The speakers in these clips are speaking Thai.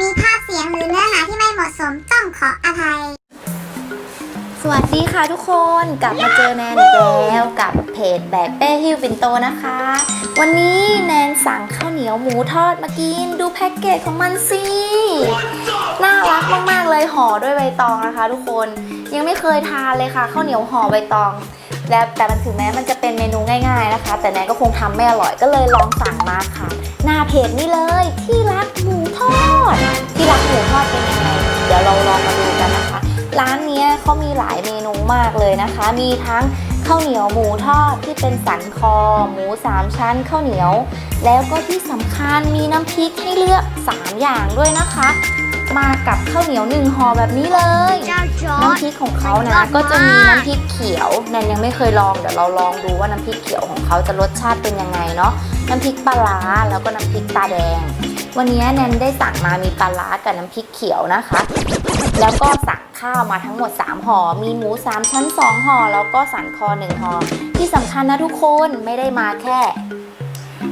มีภาพเสียงหรือเนื้อหาที่ไม่เหมาะสมต้องขออภัย สวัสดีค่ะทุกคนกลับมาเจอแนนอีกแล้วกับเพจแบกเป้ฮิวปินโตนะคะ วันนี้แนนสั่งข้าวเหนียวหมูทอดมากินดูแพ็กเกจของมันสิน่ารักมากๆเลยห่อด้วยใบตองนะคะ ทุกคนยังไม่เคยทานเลยค่ะข้าวเหนียวห่อใบตอง แล้วแต่มันถึงแม้มันจะเป็นเมนูง่าย ๆนะคะ แต่แนนก็คงทำไม่อร่อยก็เลยลองสั่งมาค่ะ หน้าเพจนี่เลยที่รักหมูทอด ที่รักหมูทอดเป็นยังไงเดี๋ยวเราลองมาดูกันนะคะ ร้านนี้เขามีหลายเมนูมากเลยนะคะ มีทั้งข้าวเหนียวหมูทอดที่เป็นสันคอ หมูสามชั้นข้าวเหนียว แล้วก็ที่สำคัญมีน้ำพริกให้เลือก 3 อย่างด้วยนะคะ มากับข้าวเหนียวหนึ่งห่อแบบนี้เลยเจ้าจอน้ำพริกของเขายอนะดมากก็จะมีน้ำพริกเขียวแนนยังไม่เคยลองเดี๋ยวเราลองดูว่าน้ำพริกเขียวของเขาจะรสชาติเป็นยังไงเนาะน้ำพริกปลาร้าแล้วก็น้ำพริกตาแดง วันนี้แนนได้สั่งมามีปลาร้ากับน้ำพริกเขียวนะคะ แล้วก็สั่งข้าวมาทั้งหมด3ห่อมีหมู 3 ชั้น 2ห่อแล้วก็สันคอ1ห่อที่สำคัญนะทุกคนไม่ได้มาแค่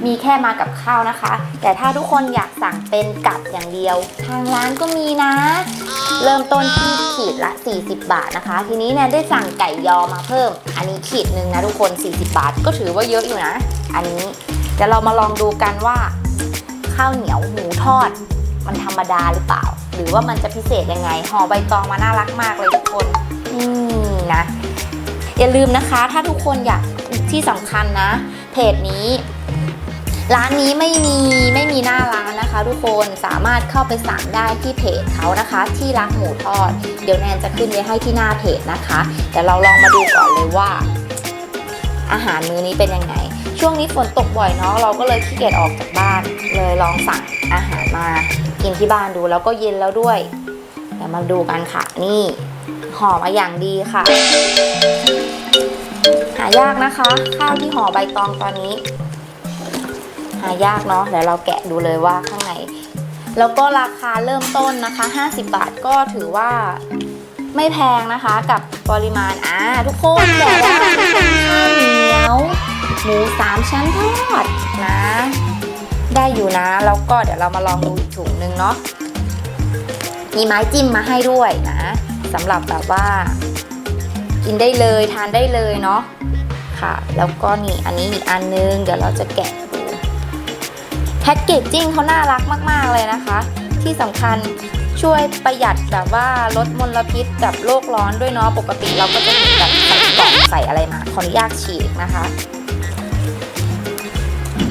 มีแค่มากับข้าวนะคะ แต่ถ้าทุกคนอยากสั่งเป็นกับอย่างเดียว ทางร้านก็มีนะ เริ่มต้นที่ขีดละ 40 บาทนะคะ ทีนี้เนี่ยได้สั่งไก่ยอมาเพิ่ม อันนี้ขีดหนึ่งนะทุกคน 40 บาท ก็ถือว่าเยอะอยู่นะ อันนี้เดี๋ยวเรามาลองดูกันว่า ข้าวเหนียวหมูทอด มันธรรมดาหรือเปล่า หรือว่ามันจะพิเศษยังไงห่อใบตองมาน่ารักมากเลยทุกคนนี่นะอย่าลืมนะคะ ถ้าทุกคนอยากที่สำคัญนะ เพจนี้ ร้านนี้ไม่มีไม่มีหน้าร้านนะคะ ทุกคนสามารถเข้าไปสั่งได้ที่เพจเขานะคะ ที่รักหมูทอด เดี๋ยวแนนจะขึ้นไว้ให้ที่หน้าเพจนะคะแต่เราลองมาดูก่อนเลยว่า อาหารมื้อนี้เป็นยังไง ช่วงนี้ฝนตกบ่อยเนาะเราก็เลยขี้เกียจออกจากบ้าน เลยลองสั่งอาหารมากินที่บ้านดูแล้วก็เย็นแล้วด้วยเดี๋ยวมาดูกันค่ะ นี่ห่อมาอย่างดีค่ะ หายากนะคะ ข้าวที่ห่อใบตองตอนนี้ายากเนาะเดี๋ยวเราแกะดูเลยว่าข้างในแล้วก็ราคาเริ่มต้นนะคะ 50 บาทก็ถือว่าไม่แพงนะคะกับปริมาณอ่าทุกคนแกะแล้วเป็นข้าวเหนียวหมูสามชั้นทอดนะ ได้อยู่นะ แล้วก็เดี๋ยวเรามาลองดูอีกถุงนึงเนาะมีไม้จิ้มมาให้ด้วยนะสำหรับแบบว่า กินได้เลยทานได้เลยเนาะค่ะ แล้วก็นี่อันนี้อีกอันนึง เดี๋ยวเราจะแกะ แพ็กเกจจิ้งเขาน่ารักมาก ๆ เลยนะคะ ที่สำคัญช่วยประหยัดแบบว่าลดมลพิษกับโลกร้อนด้วยเนาะปกติเราก็จะเห็นแบบใส่กล่องใส่อะไรมาขออนุญาตฉีกนะคะ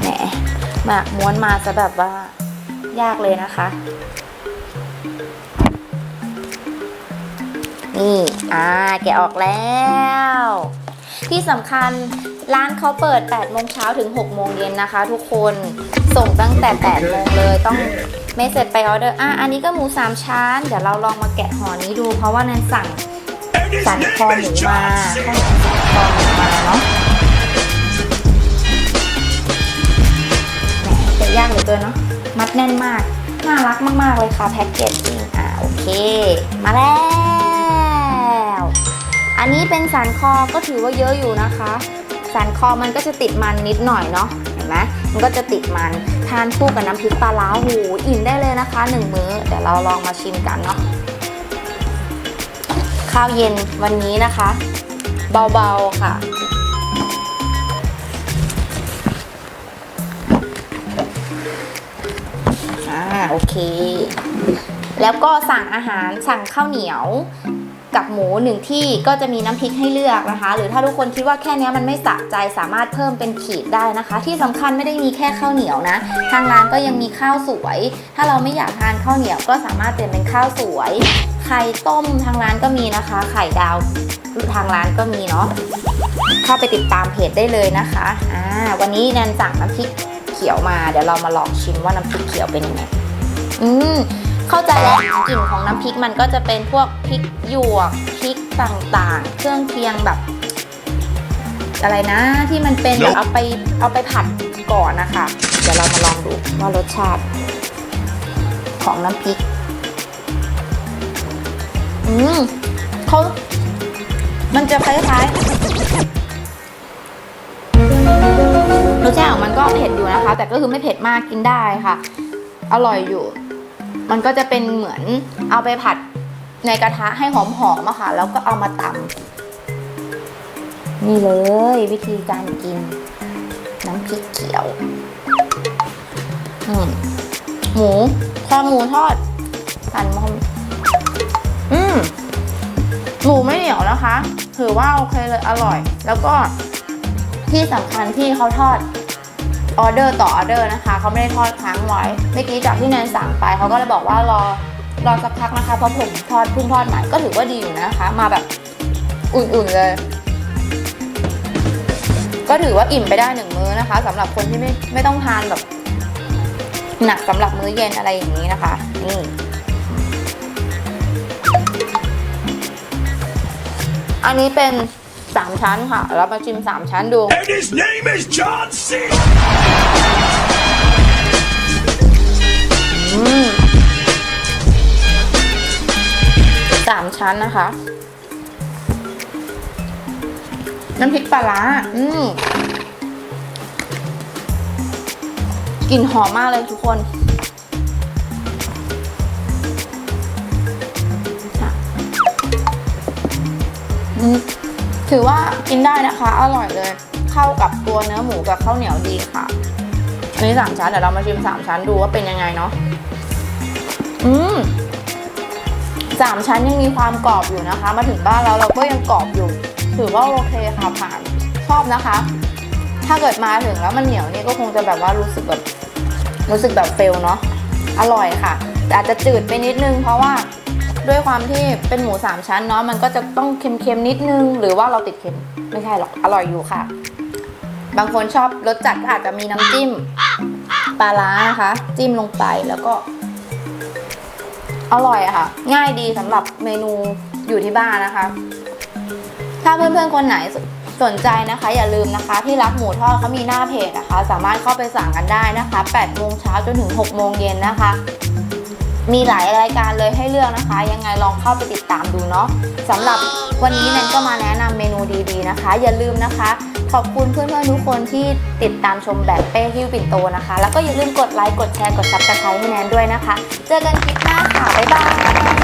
แหมหมากม้วนมาซะแบบว่ายากเลยนะคะ นี่อ่าแกะออกแล้ว ที่สำคัญ ร้านเขาเปิด 8 โมงเช้าถึง 6 โมงเย็นนะคะ ทุกคน ส่งตั้งแต่ 8 โมงเลย ต้องไม่เสร็จไปออเดอร์ อะ อันนี้ก็หมู 3 ชั้น เดี๋ยวเราลองมาแกะห่อนี้ดู เพราะว่านันสั่งสั่นคอหมูมาข้าวเหนียวสันคอหมูมาเนาะแหมแต่ยากเหลือเกินเนาะ มัดแน่นมาก น่ารักมากๆเลยค่ะแพ็กเกจจริงอะโอเค มาแล้ว อันนี้เป็นสันคอก็ถือว่าเยอะอยู่นะคะ สันคอมันก็จะติดมันนิดหน่อยเนาะเห็นไหมมันก็จะติดมันทานคู่กับน้ำพริกปลาล้าหูอิ่มได้เลยนะคะหนึ่งมื้อเดี๋ยวเราลองมาชิมกันเนาะข้าวเย็นวันนี้นะคะ เบาๆค่ะอ่าโอเค แล้วก็สั่งอาหารสั่งข้าวเหนียว กับหมูหนึ่งที่ก็จะมีน้ำพริกให้เลือกนะคะ หรือถ้าทุกคนคิดว่าแค่นี้มันไม่สะใจสามารถเพิ่มเป็นขีดได้นะคะ ที่สำคัญไม่ได้มีแค่ข้าวเหนียวนะ ทางร้านก็ยังมีข้าวสวย ถ้าเราไม่อยากทานข้าวเหนียวก็สามารถเปลี่ยนเป็นข้าวสวย ไข่ต้มทางร้านก็มีนะคะ ไข่ดาวทางร้านก็มีเนาะเข้าไปติดตามเพจได้เลยนะคะอ่าวันนี้แนนสั่งน้ำพริกเขียวมา เดี๋ยวเรามาลองชิมว่าน้ำพริกเขียวเป็นยังไงอืม เข้าใจแล้วกลิ่นของน้ำพริกมันก็จะเป็นพวกพริกหยวกพริกต่างๆ เครื่องเคียงแบบ อะไรนะ ที่มันเป็นแบบเอาไปเอาไปผัดก่อนนะคะ เดี๋ยวเรามาลองดูว่ารสชาติ ของน้ำพริก อืมเขามันจะคล้ายๆรสชาติของมันก็เผ็ดอยู่นะคะ แต่ก็คือไม่เผ็ดมากกินได้ค่ะ อร่อยอยู่ มันก็จะเป็นเหมือนเอาไปผัดในกระทะให้หอมๆอะค่ะ แล้วก็เอามาตำนี่เลยวิธีการกิน น้ำพริกเขียวอืมหมูคอหมูทอดสันมอมอืมหมูไม่เหนียวนะคะ ถือว่าโอเคเลยอร่อย แล้วก็ที่สำคัญที่เขาทอด ออเดอร์ต่อออเดอร์นะคะเขาไม่ได้ทอดค้างไว้เมื่อกี้จากที่แนนสั่งไปเขาก็เลยบอกว่ารอรอสักพักนะคะเพราะผมทอดพิ่งทอดใหม่ก็ถือว่าดีอยู่นะคะ มาแบบอุ่นๆเลย ก็ถือว่าอิ่มไปได้หนึ่งมื้อนะคะสำหรับคนที่ไม่ไม่ต้องทานแบบ หนักสำหรับมื้อเย็นอะไรอย่างนี้นะคะนี่อันนี้เป็น สามชั้นค่ะ เรามาชิมสามชั้นดู And his name is John C. อืมสามชั้นนะคะ น้ำพริกปลาร้าอืมกลิ่นหอมมากเลยทุกคนค่ะอืม ถือว่ากินได้นะคะ อร่อยเลย เข้ากับตัวเนื้อหมูกับข้าวเหนียวดีค่ะ อันนี้สามชั้นเดี๋ยวเรามาชิมสามชั้นดูว่าเป็นยังไงเนาะอืมสามชั้นยังมีความกรอบอยู่นะคะ มาถึงบ้านแล้วเราก็ยังกรอบอยู่ ถือว่าโอเคค่ะผ่านชอบนะคะ ถ้าเกิดมาถึงแล้วมันเหนียวนี่ก็คงจะแบบว่ารู้สึกแบบรู้สึกแบบเฟลเนาะอร่อยค่ะแต่อาจจะจืดไปนิดนึงเพราะว่า ด้วยความที่เป็นหมูสามชั้นเนาะมันก็จะต้องเค็มๆนิดนึง หรือว่าเราติดเค็มไม่ใช่หรอกอร่อยอยู่ค่ะ บางคนชอบรสจัดก็อาจจะมีน้ำจิ้มปลาร้านะคะ จิ้มลงไปแล้วก็ อร่อยอะค่ะ ง่ายดีสำหรับเมนูอยู่ที่บ้านนะคะ ถ้าเพื่อนๆคนไหนสสนใจนะคะ อย่าลืมนะคะ ที่รักหมูทอดเขามีหน้าเพจนะคะ สามารถเข้าไปสั่งกันได้นะคะ8โมงเช้าจนถึง6โมงเย็นนะคะ มีหลายรายการเลยให้เลือกนะคะ ยังไงลองเข้าไปติดตามดูเนาะสำหรับวันนี้แนนก็มาแนะนำเมนูดีๆนะคะ อย่าลืมนะคะ ขอบคุณเพื่อนๆทุกคนที่ติดตามชมแบบเป้ฮิวปิ่นโตนะคะ แล้วก็อย่าลืมกดไลค์กดแชร์กดซับสไครต์ให้แนนด้วยนะคะ เจอกันคลิปหน้าค่ะบ๊ายบาย